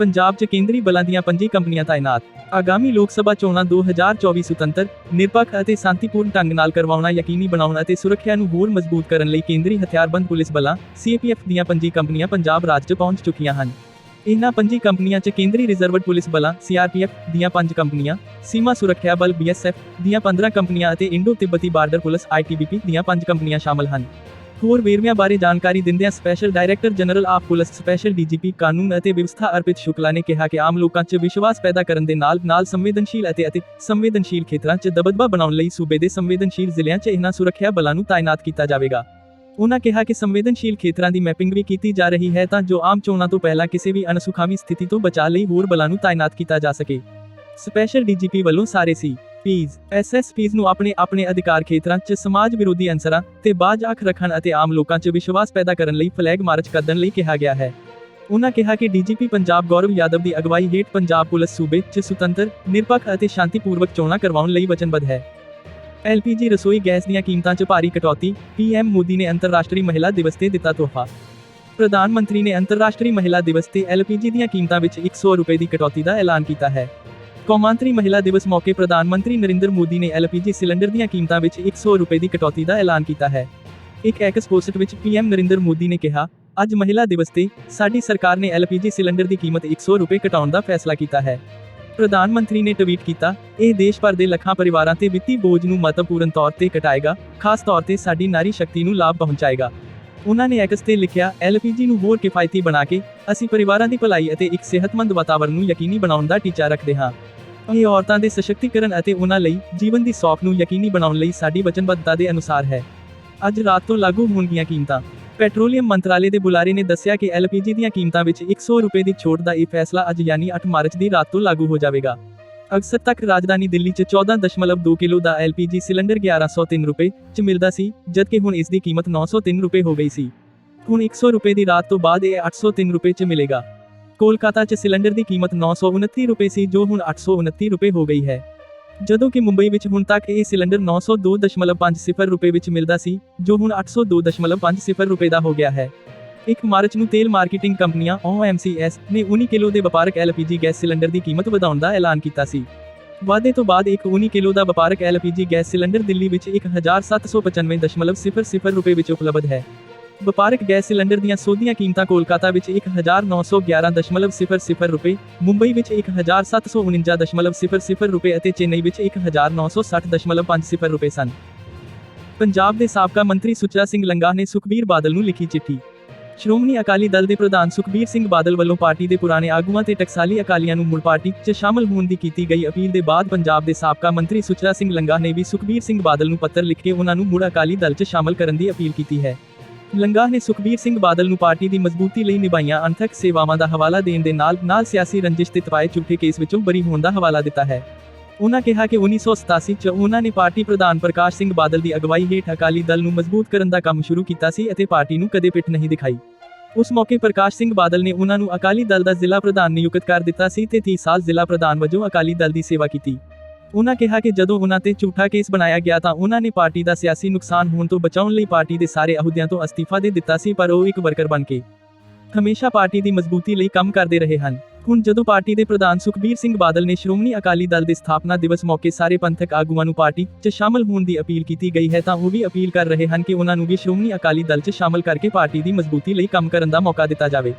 ਪੰਜਾਬ 'ਚ ਕੇਂਦਰੀ ਬਲਾਂ ਦੀਆਂ ਪੰਜੀ ਕੰਪਨੀਆਂ ਤਾਇਨਾਤ ਆਗਾਮੀ ਲੋਕ ਸਭਾ ਚੋਣਾਂ 2024 ਸੁਤੰਤਰ, ਨਿਰਪੱਖ ਅਤੇ ਸ਼ਾਂਤੀਪੂਰਨ ਢੰਗ ਨਾਲ ਕਰਵਾਉਣਾ ਯਕੀਨੀ ਬਣਾਉਣ ਅਤੇ ਸੁਰੱਖਿਆ ਨੂੰ ਹੋਰ ਮਜ਼ਬੂਤ ਕਰਨ ਲਈ ਕੇਂਦਰੀ ਹਥਿਆਰਬੰਦ ਪੁਲਿਸ ਬਲਾਂ ਸੀਏਪੀਐਫ ਦੀਆਂ ਪੰਜੀ ਕੰਪਨੀਆਂ ਪੰਜਾਬ ਰਾਜ 'ਚ ਪਹੁੰਚ ਚੁੱਕੀਆਂ ਹਨ। ਇਹਨਾਂ ਪੰਜੀ ਕੰਪਨੀਆਂ 'ਚ ਕੇਂਦਰੀ ਰਿਜ਼ਰਵਡ ਪੁਲਿਸ ਬਲਾਂ ਸੀਆਰਪੀਐਫ ਦੀਆਂ ਪੰਜ ਕੰਪਨੀਆਂ, ਸੀਮਾ ਸੁਰੱਖਿਆ ਬਲ ਬੀਐਸਐਫ ਦੀਆਂ 15 ਕੰਪਨੀਆਂ ਅਤੇ ਇੰਡੋ ਤਿੱਬਤੀ ਬਾਰਡਰ ਪੁਲਿਸ ਆਈਟੀਬੀਪੀ ਦੀਆਂ ਪੰਜ ਕੰਪਨੀਆਂ ਸ਼ਾਮਲ ਹਨ। ਹੋਰ ਵੇਰਵਿਆਂ ਬਾਰੇ ਜਾਣਕਾਰੀ ਦਿੰਦਿਆਂ special director general of police special DGP ਕਾਨੂੰਨ ਅਤੇ ਵਿਵਸਥਾ ਅਰਪਿਤ ਸ਼ੁਕਲਾ ਨੇ ਕਿਹਾ ਕਿ ਆਮ ਲੋਕਾਂ 'ਚ ਵਿਸ਼ਵਾਸ ਪੈਦਾ ਕਰਨ ਦੇ ਨਾਲ ਨਾਲ ਸੰਵੇਦਨਸ਼ੀਲ ਅਤੇ ਅਤੀ ਸੰਵੇਦਨਸ਼ੀਲ ਖੇਤਰਾਂ 'ਚ ਦਬਦਬਾ ਬਣਾਉਣ ਲਈ ਸੂਬੇ ਦੇ ਸੰਵੇਦਨਸ਼ੀਲ ਜ਼ਿਲ੍ਹਿਆਂ 'ਚ ਇਹਨਾਂ ਸੁਰੱਖਿਆ ਬਲਾਂ ਨੂੰ ਤਾਇਨਾਤ ਕੀਤਾ ਜਾਵੇਗਾ। ਉਨ੍ਹਾਂ ਕਿਹਾ ਕਿ ਸੰਵੇਦਨਸ਼ੀਲ ਖੇਤਰਾਂ ਦੀ ਮੈਪਿੰਗ ਵੀ ਕੀਤੀ ਜਾ ਰਹੀ ਹੈ ਤਾਂ ਜੋ ਆਮ ਚੋਣਾਂ ਤੋਂ ਪਹਿਲਾਂ ਕਿਸੇ ਵੀ ਅਣਸੁਖਾਵੀ ਸਥਿਤੀ ਤੋਂ ਬਚਾਅ ਲਈ ਹੋਰ ਬਲਾਂ ਨੂੰ ਤਾਇਨਾਤ ਕੀਤਾ ਜਾ ਸਕੇ। ਸਪੈਸ਼ਲ ਡੀਜੀਪੀ ਵੱਲੋਂ ਸਾਰੇ ਸੀ। ਪੀਜ਼ ਐਸਐਸਪੀਜ਼ ਨੂੰ ਆਪਣੇ ਆਪਣੇ ਅਧਿਕਾਰ ਖੇਤਰਾਂ 'ਚ ਸਮਾਜ ਵਿਰੋਧੀ ਅਨਸਰਾਂ ਤੇ ਬਾਜ ਅੱਖ ਰੱਖਣ ਅਤੇ ਆਮ ਲੋਕਾਂ 'ਚ ਵਿਸ਼ਵਾਸ ਪੈਦਾ ਕਰਨ ਲਈ ਫਲੈਗ ਮਾਰਚ ਕੱਢਣ ਲਈ ਕਿਹਾ ਗਿਆ ਹੈ। ਉਨ੍ਹਾਂ ਕਿਹਾ ਕਿ ਡੀਜੀਪੀ ਪੰਜਾਬ ਗੌਰਵ ਯਾਦਵ ਦੀ ਅਗਵਾਈ ਹੇਠ ਪੰਜਾਬ ਪੁਲਿਸ ਸੂਬੇ 'ਚ ਸੁਤੰਤਰ, ਨਿਰਪੱਖ ਅਤੇ ਸ਼ਾਂਤੀਪੂਰਵਕ ਚੋਣਾਂ ਕਰਵਾਉਣ ਲਈ ਵਚਨਬੱਧ ਹੈ। ਐਲਪੀਜੀ ਰਸੋਈ ਗੈਸ ਦੀਆਂ ਕੀਮਤਾਂ 'ਚ ਭਾਰੀ ਕਟੌਤੀ ਪੀਐਮ ਮੋਦੀ ਨੇ ਅੰਤਰਰਾਸ਼ਟਰੀ ਮਹਿਲਾ ਦਿਵਸ ਤੇ ਦਿੱਤਾ ਤੋਹਫਾ। ਪ੍ਰਧਾਨ ਮੰਤਰੀ ਨੇ ਅੰਤਰਰਾਸ਼ਟਰੀ ਮਹਿਲਾ ਦਿਵਸ ਤੇ ਐਲਪੀਜੀ ਦੀਆਂ ਕੀਮਤਾਂ ਵਿੱਚ 100 ਰੁਪਏ ਦੀ ਕਟੌਤੀ ਦਾ ਐਲਾਨ ਕੀਤਾ ਹੈ। ਕੌਮਾਂਤਰੀ ਮਹਿਲਾ ਦਿਵਸ ਮੌਕੇ ਪ੍ਰਧਾਨ ਮੰਤਰੀ ਨਰਿੰਦਰ ਮੋਦੀ ਨੇ ਐਲਪੀਜੀ ਸਿਲੰਡਰ ਦੀਆਂ ਕੀਮਤਾਂ ਵਿੱਚ 100 ਰੁਪਏ ਦੀ ਕਟੌਤੀ ਦਾ ਐਲਾਨ ਕੀਤਾ ਹੈ। ਇੱਕ ਐਕਸ ਪੋਸਟ ਵਿੱਚ ਪੀਐਮ ਨਰਿੰਦਰ ਮੋਦੀ ਨੇ ਕਿਹਾ, ਅੱਜ ਮਹਿਲਾ ਦਿਵਸ ਤੇ ਸਾਡੀ ਸਰਕਾਰ ਨੇ ਐਲਪੀਜੀ ਸਿਲੰਡਰ ਦੀ ਕੀਮਤ 100 ਰੁਪਏ ਘਟਾਉਣ ਦਾ ਫੈਸਲਾ ਕੀਤਾ ਹੈ। ਪ੍ਰਧਾਨ ਮੰਤਰੀ ਨੇ ਟਵੀਟ ਕੀਤਾ, ਇਹ ਦੇਸ਼ ਭਰ ਦੇ ਲੱਖਾਂ ਪਰਿਵਾਰਾਂ ਤੇ ਵਿੱਤੀ ਬੋਝ ਨੂੰ ਮਹੱਤਵਪੂਰਨ ਤੌਰ ਤੇ ਘਟਾਏਗਾ, ਖਾਸ ਤੌਰ ਤੇ ਸਾਡੀ ਨਾਰੀ ਸ਼ਕਤੀ ਨੂੰ ਲਾਭ ਪਹੁੰਚਾਏਗਾ। ਉਹਨਾਂ ਨੇ ਐਕਸ ਤੇ ਲਿਖਿਆ, ਐਲਪੀਜੀ ਨੂੰ ਹੋਰ ਕਿਫਾਇਤੀ ਬਣਾ ਕੇ ਅਸੀਂ ਪਰਿਵਾਰਾਂ ਦੀ ਭਲਾਈ ਅਤੇ ਇੱਕ ਸਿਹਤਮੰਦ ਵਾਤਾਵਰਣ ਨੂੰ ਯਕੀਨੀ ਬਣਾਉਣ ਦਾ ਟੀਚਾ ਰੱਖਦੇ ਹਾਂ। ਇਹ ਔਰਤਾਂ ਦੇ ਸਸ਼ਕਤੀਕਰਨ ਅਤੇ ਉਹਨਾਂ ਲਈ ਜੀਵਨ ਦੀ ਸੌਖ ਨੂੰ ਯਕੀਨੀ ਬਣਾਉਣ ਲਈ ਸਾਡੀ ਵਚਨਬੱਧਤਾ ਦੇ ਅਨੁਸਾਰ ਹੈ। ਅੱਜ ਰਾਤ ਤੋਂ ਲਾਗੂ ਹੋਣਗੀਆਂ ਕੀਮਤਾਂ। ਪੈਟਰੋਲੀਅਮ ਮੰਤਰਾਲੇ ਦੇ ਬੁਲਾਰੇ ਨੇ ਦੱਸਿਆ ਕਿ ਐਲਪੀਜੀ ਦੀਆਂ ਕੀਮਤਾਂ ਵਿੱਚ 100 ਰੁਪਏ ਦੀ ਛੋਟ ਦਾ ਇਹ ਫੈਸਲਾ ਅੱਜ ਯਾਨੀ 8 ਮਾਰਚ ਦੀ ਰਾਤ ਤੋਂ ਲਾਗੂ ਹੋ ਜਾਵੇਗਾ। ਅਕਸਰ ਤੱਕ ਰਾਜਧਾਨੀ ਦਿੱਲੀ 'ਚ 14.2 ਕਿਲੋ ਦਾ ਐਲਪੀਜੀ ਸਿਲੰਡਰ 1103 ਰੁਪਏ 'ਚ ਮਿਲਦਾ ਸੀ, ਜਦਕਿ ਹੁਣ ਇਸ ਦੀ ਕੀਮਤ 903 ਰੁਪਏ ਹੋ ਗਈ ਸੀ। ਹੁਣ 100 ਰੁਪਏ ਦੀ ਰਾਤ ਤੋਂ ਬਾਅਦ ਇਹ 803 ਰੁਪਏ 'ਚ ਮਿਲੇਗਾ। ਕੋਲਕਾਤਾ 'ਚ ਸਿਲੰਡਰ ਦੀ ਕੀਮਤ 929 ਰੁਪਏ ਸੀ, ਜੋ ਹੁਣ 829 ਰੁਪਏ ਹੋ ਗਈ ਹੈ। ਜਦੋਂ ਕਿ ਮੁੰਬਈ ਵਿੱਚ ਹੁਣ ਤੱਕ ਇਹ ਸਿਲੰਡਰ 902.50 ਰੁਪਏ ਵਿੱਚ ਮਿਲਦਾ ਸੀ, ਜੋ ਹੁਣ 802.50 ਰੁਪਏ ਦਾ ਹੋ ਗਿਆ ਹੈ। 1 ਮਾਰਚ ਨੂੰ ਤੇਲ ਮਾਰਕੀਟਿੰਗ ਕੰਪਨੀਆਂ OMCS ਨੇ 19 ਕਿਲੋ ਦੇ ਵਪਾਰਕ LPG ਗੈਸ ਸਿਲੰਡਰ ਦੀ ਕੀਮਤ ਵਧਾਉਣ ਦਾ ਐਲਾਨ ਕੀਤਾ ਸੀ। ਵਾਅਦੇ ਤੋਂ ਬਾਅਦ ਇੱਕ 19 ਕਿਲੋ ਦਾ ਵਪਾਰਕ LPG ਗੈਸ ਸਿਲੰਡਰ ਦਿੱਲੀ ਵਿੱਚ 1795.00 ਰੁਪਏ ਵਿੱਚ ਉਪਲਬਧ ਹੈ। ਵਪਾਰਕ ਗੈਸ ਸਿਲੰਡਰ ਦੀਆਂ ਸੋਧੀਆਂ ਕੀਮਤਾਂ ਕੋਲਕਾਤਾ ਵਿੱਚ 1911.00 ਰੁਪਏ, ਮੁੰਬਈ ਵਿੱਚ 1749.00 ਰੁਪਏ ਅਤੇ ਚੇਨਈ ਵਿੱਚ 1960.50 ਰੁਪਏ ਸਨ। ਪੰਜਾਬ ਦੇ ਸਾਬਕਾ ਮੰਤਰੀ ਸੁੱਚਾ ਸਿੰਘ ਲੰਗਾ ਨੇ ਸੁਖਬੀਰ ਬਾਦਲ ਨੂੰ ਲਿਖੀ ਚਿੱਠੀ। ਸ਼੍ਰੋਮਣੀ ਅਕਾਲੀ ਦਲ ਦੇ ਪ੍ਰਧਾਨ ਸੁਖਬੀਰ ਸਿੰਘ ਬਾਦਲ ਵੱਲੋਂ ਪਾਰਟੀ ਦੇ ਪੁਰਾਣੇ ਆਗੂਆਂ ਤੇ ਟਕਸਾਲੀ ਅਕਾਲੀਆਂ ਨੂੰ ਮੁੜ ਪਾਰਟੀ 'ਚ ਸ਼ਾਮਲ ਹੋਣ ਦੀ ਕੀਤੀ ਗਈ ਅਪੀਲ ਦੇ ਬਾਅਦ ਪੰਜਾਬ ਦੇ ਸਾਬਕਾ ਮੰਤਰੀ ਸੁਚਾ ਸਿੰਘ ਲੰਗਾ ਨੇ ਵੀ ਸੁਖਬੀਰ ਸਿੰਘ ਬਾਦਲ ਨੂੰ ਪੱਤਰ ਲਿਖ ਕੇ ਉਹਨਾਂ ਨੂੰ ਮੁੜ ਅਕਾਲੀ ਦਲ 'ਚ ਸ਼ਾਮਲ ਕਰਨ ਦੀ ਅਪੀਲ ਕੀਤੀ ਹੈ। ਲੰਗਾ ਨੇ ਸੁਖਬੀਰ ਸਿੰਘ ਬਾਦਲ ਨੂੰ ਪਾਰਟੀ ਦੀ ਮਜ਼ਬੂਤੀ ਲਈ ਨਿਭਾਈਆਂ ਅਣਥੱਕ ਸੇਵਾਵਾਂ ਦਾ ਹਵਾਲਾ ਦੇਣ ਦੇ ਨਾਲ ਨਾਲ ਸਿਆਸੀ ਰੰਜਿਸ਼ ਤੇ ਤਪਾਏ ਝੂਠੇ ਕੇਸ ਵਿੱਚੋਂ ਬਰੀ ਹੋਣ ਦਾ ਹਵਾਲਾ ਦਿੱਤਾ ਹੈ। ਉਹਨਾਂ ਕਿਹਾ ਕਿ 1987 ਚ ਉਹਨਾਂ ਨੇ ਪਾਰਟੀ ਪ੍ਰਧਾਨ ਪ੍ਰਕਾਸ਼ ਸਿੰਘ ਬਾਦਲ ਦੀ ਅਗਵਾਈ ਹੇਠ ਅਕਾਲੀ ਦਲ ਨੂੰ ਮਜ਼ਬੂਤ ਕਰਨ ਦਾ ਕੰਮ ਸ਼ੁਰੂ ਕੀਤਾ ਸੀ ਅਤੇ ਪਾਰਟੀ ਨੂੰ ਕਦੇ ਪਿੱਠ ਨਹੀਂ ਦਿਖਾਈ। ਉਸ ਮੌਕੇ ਪ੍ਰਕਾਸ਼ ਸਿੰਘ ਬਾਦਲ ਨੇ ਉਹਨਾਂ ਨੂੰ ਅਕਾਲੀ ਦਲ ਦਾ ਜ਼ਿਲ੍ਹਾ ਪ੍ਰਧਾਨ ਨਿਯੁਕਤ ਕਰ ਦਿੱਤਾ ਸੀ ਤੇ 30 ਸਾਲ ਜ਼ਿਲ੍ਹਾ ਪ੍ਰਧਾਨ ਵਜੋਂ ਅਕਾਲੀ ਦਲ ਦੀ ਸੇਵਾ ਕੀਤੀ। ਉਹਨਾਂ ਕਿਹਾ ਕਿ ਜਦੋਂ ਉਹਨਾਂ ਤੇ ਝੂਠਾ ਕੇਸ ਬਣਾਇਆ ਗਿਆ ਤਾਂ ਉਹਨਾਂ ਨੇ ਪਾਰਟੀ ਦਾ ਸਿਆਸੀ ਨੁਕਸਾਨ ਹੋਣ ਤੋਂ ਬਚਾਉਣ ਲਈ ਪਾਰਟੀ ਦੇ ਸਾਰੇ ਅਹੁਦਿਆਂ ਤੋਂ ਅਸਤੀਫਾ ਦੇ ਦਿੱਤਾ ਸੀ, ਪਰ ਉਹ ਇੱਕ ਵਰਕਰ ਬਣ ਕੇ ਹਮੇਸ਼ਾ ਪਾਰਟੀ ਦੀ ਮਜ਼ਬੂਤੀ ਲਈ ਕੰਮ ਕਰਦੇ ਰਹੇ ਹਨ। ਹੁਣ ਜਦੋਂ ਪਾਰਟੀ ਦੇ ਪ੍ਰਧਾਨ ਸੁਖਬੀਰ ਸਿੰਘ ਬਾਦਲ ਨੇ ਸ਼੍ਰੋਮਣੀ ਅਕਾਲੀ ਦਲ ਦੇ ਸਥਾਪਨਾ ਦਿਵਸ ਮੌਕੇ ਸਾਰੇ ਪੰਥਕ ਆਗੂਆਂ ਨੂੰ ਪਾਰਟੀ 'ਚ ਸ਼ਾਮਲ ਹੋਣ ਦੀ ਅਪੀਲ ਕੀਤੀ ਗਈ ਹੈ ਤਾਂ ਉਹ ਵੀ ਅਪੀਲ ਕਰ ਰਹੇ ਹਨ ਕਿ ਉਹਨਾਂ ਨੂੰ ਵੀ ਸ਼੍ਰੋਮਣੀ ਅਕਾਲੀ ਦਲ 'ਚ ਸ਼ਾਮਲ ਕਰਕੇ ਪਾਰਟੀ ਦੀ ਮਜ਼ਬੂਤੀ ਲਈ ਕੰਮ ਕਰਨ ਦਾ ਮੌਕਾ ਦਿੱਤਾ ਜਾਵੇ।